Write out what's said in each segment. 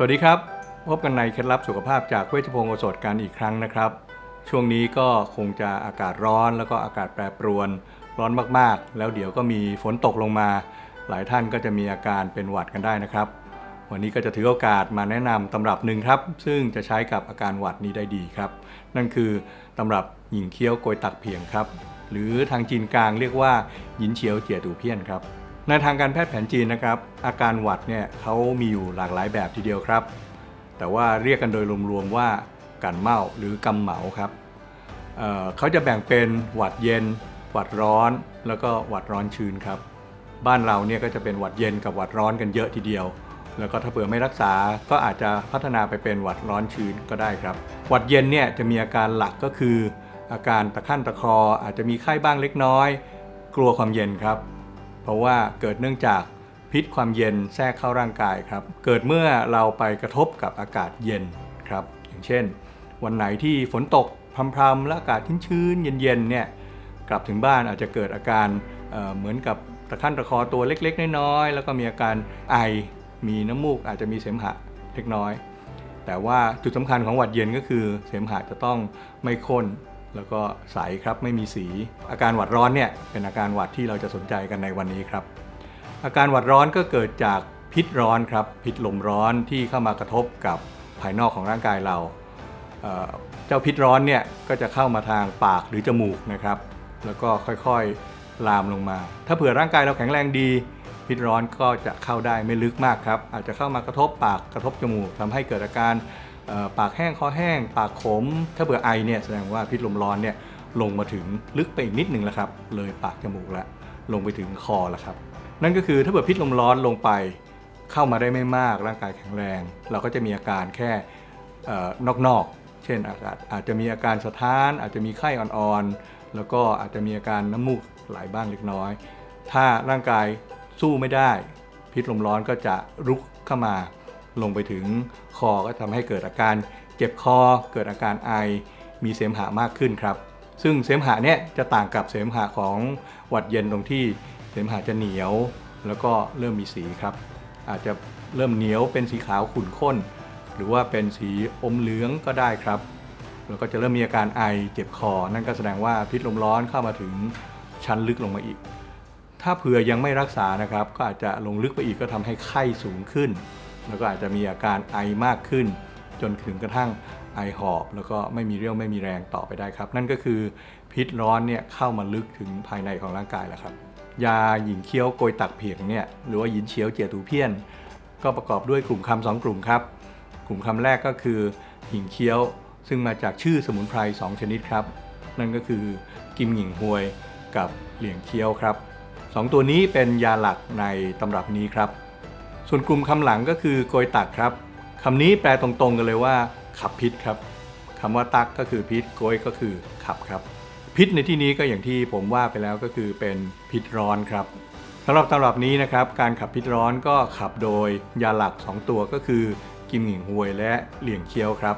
สวัสดีครับ พบกันในเคล็ดลับสุขภาพจากเวชพงศ์โอสถกันอีกครั้งนะครับ ช่วงนี้ก็คงจะอากาศร้อนแล้วก็อากาศแปรปรวน ร้อนมากๆ แล้วเดี๋ยวก็มีฝนตกลงมา หลายท่านก็จะมีอาการเป็นหวัดกันได้นะครับ วันนี้ก็จะถือโอกาสมาแนะนำตำรับหนึ่งครับ ซึ่งจะใช้กับอาการหวัดนี้ได้ดีครับ นั่นคือตำรับหญิงเคี้ยวโกยตักเพียงครับ หรือทางจีนกลางเรียกว่าหยินเฉียวเจียตูเพี้ยนครับ ในทางการแพทย์แผนจีนนะครับ อาการหวัดเนี่ยเขามีอยู่หลากหลายแบบทีเดียวครับ แต่ว่าเรียกกันโดยรวมๆว่ากันเมาหรือกำเหมาครับเเขาจะแบ่งเป็นหวัดเย็น หวัดร้อน แล้วก็หวัดร้อนชื้นครับ บ้านเราเนี่ยก็จะเป็นหวัดเย็นกับหวัดร้อนกันเยอะทีเดียว แล้วก็ถ้าเผื่อไม่รักษาก็อาจจะพัฒนาไปเป็นหวัดร้อนชื้นก็ได้ครับ หวัดเย็นเนี่ยจะมีอาการหลักก็คือ อาการตะขั้นตะคออาจจะมีไข้บ้างเล็กน้อย กลัวความเย็นครับ เพราะว่าเกิดเนื่องจากพิษความเย็นแทรกเข้าร่างกายครับ เกิดเมื่อเราไปกระทบกับอากาศเย็นครับ อย่างเช่น วันไหนที่ฝนตกพรำๆและอากาศชื้นๆเย็นๆเนี่ยกลับถึงบ้านอาจจะเกิดอาการเเหมือนกับตะขั้นตะคอตัวเล็กๆ น้อยๆ แล้วก็มีอาการไอ มีน้ำมูกอาจจะมีเสมหะเล็กน้อย แต่ว่าจุดสำคัญของหวัดเย็นก็คือเสมหะจะต้องไม่ข้น แล้วก็ใสครับไม่มีสี อาการหวัดร้อนเนี่ยเป็นอาการหวัดที่เราจะสนใจกันในวันนี้ครับ อาการหวัดร้อนก็เกิดจากพิษร้อนครับพิษลมร้อนที่เข้ามากระทบกับภายนอกของร่างกายเราเจ้าพิษร้อนเนี่ยก็จะเข้ามาทางปากหรือจมูกนะครับ แล้วก็ค่อยๆลามลงมา ถ้าเผื่อร่างกายเราแข็งแรงดี พิษร้อนก็จะเข้าได้ไม่ลึกมากครับ อาจจะเข้ามากระทบปากกระทบจมูกทำให้เกิดอาการ ปากแห้งคอแห้ง ปากขม ถ้าเผื่อไอเนี่ยแสดงว่าพิษลมร้อนเนี่ยลงมาถึงลึกไปอีกนิดหนึ่งแล้วครับ เลยปากจมูกล้วลงไปถึงคอแล้วครับ นั่นก็คือถ้าเผื่อพิษลมร้อนลงไปเข้ามาได้ไม่มากร่างกายแข็งแรง เราก็จะมีอาการแค่อนอกๆ เช่นอากาศอาจจะมีอาการสะท้าน อาจจะมีไข้อ่อนๆ แล้วก็อาจจะมีอาการน้ำมูกไหลบ้างเล็กน้อย ถ้าร่างกายสู้ไม่ได้ พิษลมร้อนก็จะรุกเข้ามา ลงไปถึงคอก็ทำให้เกิดอาการเจ็บคอ เกิดอาการไอ มีเสมหะมากขึ้นครับ ซึ่งเสมหะเนี่ยจะต่างกับเสมหะของหวัดเย็นตรงที่เสมหะจะเหนียว แล้วก็เริ่มมีสีครับ อาจจะเริ่มเหนียวเป็นสีขาวขุ่นข้น หรือว่าเป็นสีอมเหลืองก็ได้ครับ แล้วก็จะเริ่มมีอาการไอเจ็บคอ นั่นก็แสดงว่าพิษลมร้อนเข้ามาถึงชั้นลึกลงมาอีก ถ้าเผื่อยังไม่รักษานะครับ ก็อาจจะลงลึกไปอีกก็ทำให้ไข้สูงขึ้น แล้วก็อาจจะมีอาการไอมากขึ้น จนถึงกระทั่งไอหอบ แล้วก็ไม่มีเรี่ยวไม่มีแรงต่อไปได้ครับ นั่นก็คือพิษร้อนเนี่ยเข้ามาลึกถึงภายในของร่างกายแล้วครับ ยาหญิงเคี้ยวโกยตักเพียงเนี่ยหรือว่าหยินเฉียวเจียตูเพี้ยน ก็ประกอบด้วยกลุ่มคำสองกลุ่มครับ กลุ่มคำแรกก็คือหญิงเคี้ยว ซึ่งมาจากชื่อสมุนไพรสองชนิดครับ นั่นก็คือกิมหญิงหวยกับเหลียงเคี้ยวครับสองตัวนี้เป็นยาหลักในตำรับนี้ครับ ส่วนกลุ่มคำหลังก็คือโกยตักครับคำนี้แปลตรงๆกันเลยว่า ขับพิษครับคำว่าตักก็คือพิษโกยก็คือขับครับ พิษในที่นี้ก็อย่างที่ผมว่าไปแล้วก็คือเป็นพิษร้อนครับสำหรับตำรับนี้นะครับการขับพิษร้อนก็ขับโดยยาหลัก 2 ตัวก็คือ กิมหญิงหวยและเหลี่ยงเคี้ยวครับ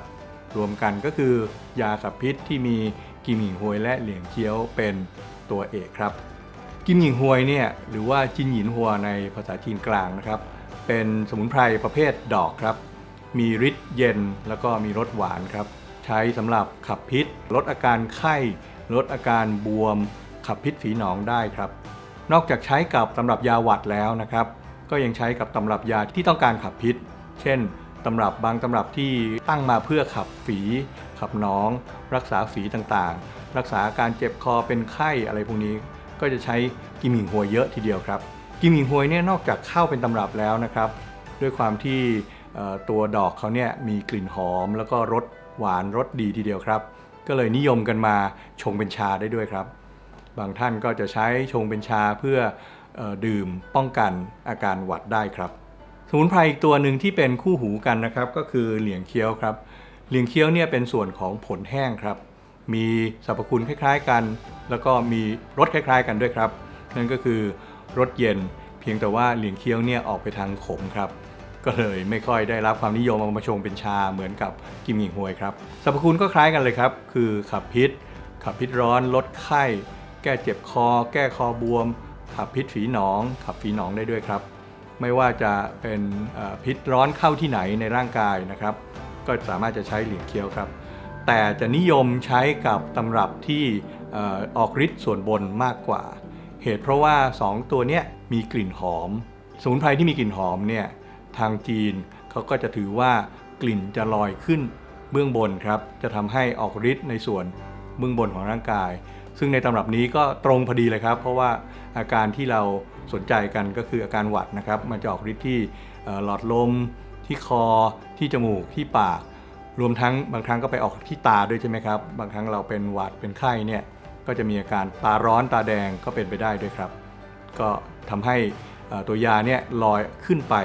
รวมกันก็คือยาขับพิษที่มีกิมหญิงหวยและเหลี่ยงเคี้ยวเป็นตัวเอกครับ กิมหญิงหวยเนี่ยหรือว่าจินหยินหัวในภาษาจีนกลางนะครับ เป็นสมุนไพรประเภทดอกครับ มีฤทธิ์เย็นแล้วก็มีรสหวานครับ ใช้สำหรับขับพิษ ลดอาการไข้ ลดอาการบวม ขับพิษฝีหนองได้ครับ นอกจากใช้กับตำรับยาหวัดแล้วนะครับ ก็ยังใช้กับตำรับยาที่ต้องการขับพิษ เช่นตำรับบางตำรับที่ตั้งมาเพื่อขับฝี ขับหนอง รักษาฝีต่างๆ รักษาอาการเจ็บคอเป็นไข้อะไรพวกนี้ ก็จะใช้กิมหิงหัวเยอะทีเดียวครับ กิมหมิงหวยเนี่ยนอกจากข้าวเป็นตำรับแล้วนะครับ ด้วยความที่ตัวดอกเขาเนี่ยมีกลิ่นหอม แล้วก็รสหวานรสดีทีเดียวครับ ก็เลยนิยมกันมาชงเป็นชาได้ด้วยครับ บางท่านก็จะใช้ชงเป็นชาเพื่อเออดื่มป้องกันอาการหวัดได้ครับ สมุนไพรอีกตัวหนึ่งที่เป็นคู่หูกันนะครับ ก็คือเหลียงเคี้ยวครับ เหลียงเคี้ยวเนี่ยเป็นส่วนของผลแห้งครับ มีสรรพคุณคล้ายๆกัน แล้วก็มีรสคล้าย ๆ กันด้วยครับ นั่นก็คือ รสเย็น เพียงแต่ว่าเหลียงเคี้ยวเนี่ยออกไปทางขมครับ ก็เลยไม่ค่อยได้รับความนิยมเอามาชงเป็นชาเหมือนกับกิมหญิงหวยครับสรรพคุณก็คล้ายกันเลยครับ คือขับพิษ ขับพิษร้อนลดไข้ แก้เจ็บคอ แก้คอบวม ขับพิษฝีหนอง ขับฝีหนองได้ด้วยครับไม่ว่าจะเป็นพิษร้อนเข้าที่ไหนในร่างกายนะครับ ก็สามารถจะใช้เหลียงเคี้ยวครับ แต่จะนิยมใช้กับตำรับที่ออกฤทธิ์ส่วนบนมากกว่า เหตุเพราะว่า 2 ตัวเนี้ยมีกลิ่นหอม สมุนไพรที่มีกลิ่นหอมเนี่ยทางจีนเขาก็จะถือว่ากลิ่นจะลอยขึ้นเบื้องบนครับจะทำให้ออกฤทธิ์ในส่วนเบื้องบนของร่างกาย ซึ่งในตำรับนี้ก็ตรงพอดีเลยครับ เพราะว่าอาการที่เราสนใจกันก็คืออาการหวัดนะครับมันจะออกฤทธิ์ที่หลอดลม ที่คอที่จมูกที่ปาก รวมทั้งบางครั้งก็ไปออกที่ตาด้วยใช่ไหมครับ บางครั้งเราเป็นหวัดเป็นไข้เนี่ย ก็จะมีอาการตาร้อนตาแดงก็เป็นไปได้ด้วยครับ ก็ทำให้ตัวยาเนี่ยลอยขึ้นไป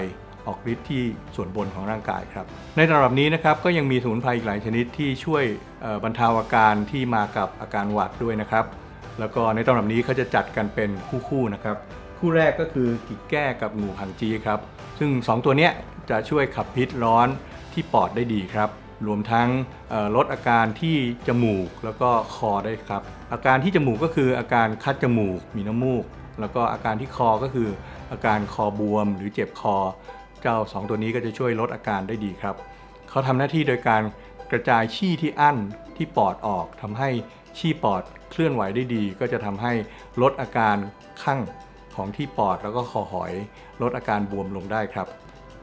ออกฤทธิ์ที่ส่วนบนของร่างกายครับ ในตำรับนี้นะครับก็ยังมีสมุนไพรอีกหลายชนิดที่ช่วยบรรเทาอาการที่มากับอาการหวัดด้วยนะครับ แล้วก็ในตำรับนี้เขาจะจัดกันเป็นคู่ๆนะครับ คู่แรกก็คือกิกแก้กับงูหังจีครับ ซึ่ง 2 ตัวเนี้ยจะช่วยขับพิษร้อนที่ปอดได้ดีครับ รวมทั้งลดอาการที่จมูกแล้วก็คอได้ครับ อาการที่จมูกก็คืออาการคัดจมูกมีน้ำมูก แล้วก็อาการที่คอก็คือ อาการคอบวมหรือเจ็บคอ เจ้า 2 ตัวนี้ก็จะช่วยลดอาการได้ดีครับเขาทำหน้าที่โดยการกระจายชี่ที่อั้นที่ปอดออกทำให้ชี่ปอดเคลื่อนไหวได้ดี ก็จะทำให้ลดอาการข้างของที่ปอดแล้วก็คอหอย ลดอาการบวมลงได้ครับ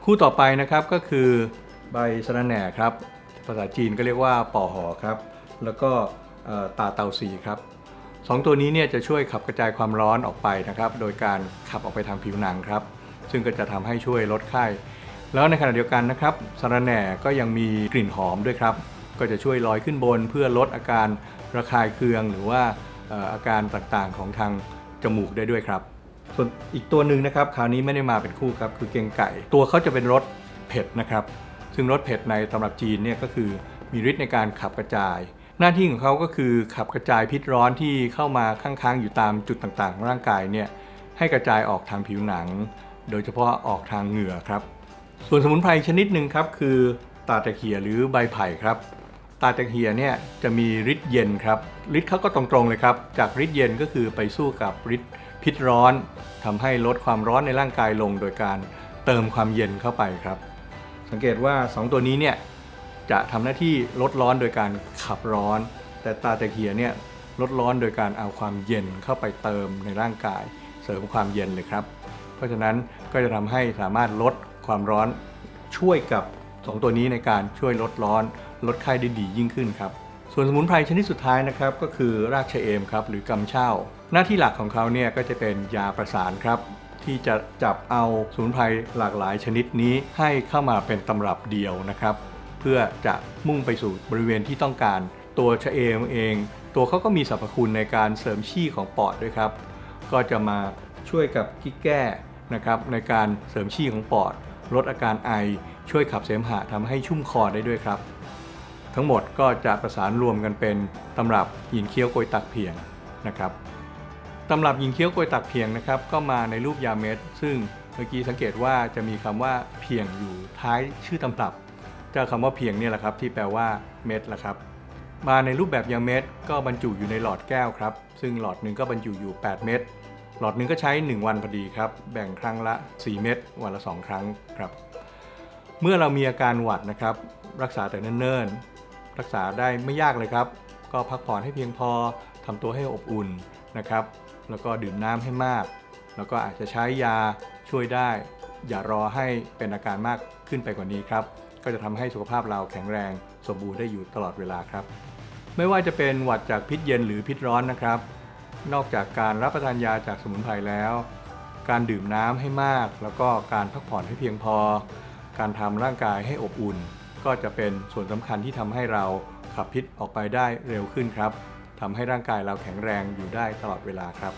คู่ต่อไปนะครับก็คือใบสะระแหน่ครับ ภาษาจีนก็เรียกว่าป่อหอครับ แล้วก็ตาเตาซีครับสองตัวนี้เนี่ยจะช่วยขับกระจายความร้อนออกไปนะครับ โดยการขับออกไปทางผิวหนังครับ ซึ่งก็จะทำให้ช่วยลดไข้ แล้วในขณะเดียวกันนะครับสะรแหน่ก็ยังมีกลิ่นหอมด้วยครับ ก็จะช่วยลอยขึ้นบนเพื่อลดอาการระคายเคืองหรือว่าเอ่ออาการต่างๆของทางจมูกได้ด้วยครับ ส่วนอีกตัวหนึ่งนะครับ คราวนี้ไม่ได้มาเป็นคู่ครับ คือเกงไก่ ตัวเขาจะเป็นรสเผ็ดนะครับ ซึ่งรสเผ็ดในตำรับจีนเนี่ยก็คือมีฤทธิ์ในการขับกระจาย หน้าที่ของเขาก็คือขับกระจายพิษร้อนที่เข้ามาค้างๆอยู่ตามจุดต่างๆของร่างกายเนี่ยให้กระจายออกทางผิวหนัง โดยเฉพาะออกทางเหงื่อครับ ส่วนสมุนไพรชนิดหนึ่งครับคือตาตะเคียหรือใบไผ่ครับ ตาตะเคียเนี่ยจะมีฤทธิ์เย็นครับฤทธิ์เขาก็ตรงๆเลยครับจากฤทธิ์เย็นก็คือไปสู้กับฤทธิ์พิษร้อนทำให้ลดความร้อนในร่างกายลงโดยการเติมความเย็นเข้าไปครับ สังเกตว่า 2 ตัวนี้เนี่ยจะทำหน้าที่ลดร้อนโดยการขับร้อน แต่ตาตะเคียเนี่ยลดร้อนโดยการเอาความเย็นเข้าไปเติมในร่างกาย เสริมความเย็นเลยครับ เพราะฉะนั้นก็จะทำให้สามารถลดความร้อนช่วยกับ 2 ตัวนี้ในการช่วยลดร้อน ลดไข้ได้ดียิ่งขึ้นครับ ส่วนสมุนไพรชนิดสุดท้ายนะครับก็คือรากชะเอมครับหรือกำเช่า หน้าที่หลักของเขาเนี่ยก็จะเป็นยาประสานครับ ที่จะจับเอาสมุนไพรหลากหลายชนิดนี้ให้เข้ามาเป็นตำรับเดียวนะครับ เพื่อจะมุ่งไปสู่บริเวณที่ต้องการ ตัวชะเอมเอง ตัวเขาก็มีสรรพคุณในการเสริมชี่ของปอดด้วยครับ ก็จะมาช่วยกับกิ๊กแก้นะครับในการเสริมชี่ของปอด ลดอาการไอช่วยขับเสมหะทำให้ชุ่มคอได้ด้วยครับ ทั้งหมดก็จะประสานรวมกันเป็นตำรับหินเคี้ยวโกยตักเพียงนะครับ ตำรับหยินเคี้ยวโกยตักเพียงนะครับก็มาในรูปยาเม็ด ซึ่งเมื่อกี้สังเกตว่าจะมีคำว่าเพียงอยู่ท้ายชื่อตำรับเจ้าคำว่าเพียงเนี่ยแหละครับที่แปลว่าเม็ดละครับ มาในรูปแบบยาเม็ดก็บรรจุอยู่ในหลอดแก้วครับ ซึ่งหลอดหนึ่งก็บรรจุอยู่ 8 เม็ดหลอดหนึ่งก็ใช้ 1 วันพอดีครับ แบ่งครั้งละ 4 เม็ดวันละ 2 ครั้งครับ เมื่อเรามีอาการหวัดนะครับ รักษาแต่เนิ่นๆรักษาได้ไม่ยากเลยครับ ก็พักผ่อนให้เพียงพอทำตัวให้อบอุ่นนะครับ แล้วก็ดื่มน้ำให้มาก แล้วก็อาจจะใช้ยาช่วยได้ อย่ารอให้เป็นอาการมากขึ้นไปกว่านี้ครับ ก็จะทำให้สุขภาพเราแข็งแรง สมบูรณ์ได้อยู่ตลอดเวลาครับ ไม่ว่าจะเป็นหวัดจากพิษเย็นหรือพิษร้อนนะครับ นอกจากการรับประทานยาจากสมุนไพรแล้ว การดื่มน้ำให้มาก แล้วก็การพักผ่อนให้เพียงพอ การทำร่างกายให้อบอุ่น ก็จะเป็นส่วนสำคัญที่ทำให้เราขับพิษออกไปได้เร็วขึ้นครับ ทำให้ร่างกายเราแข็งแรงอยู่ได้ตลอดเวลาครับ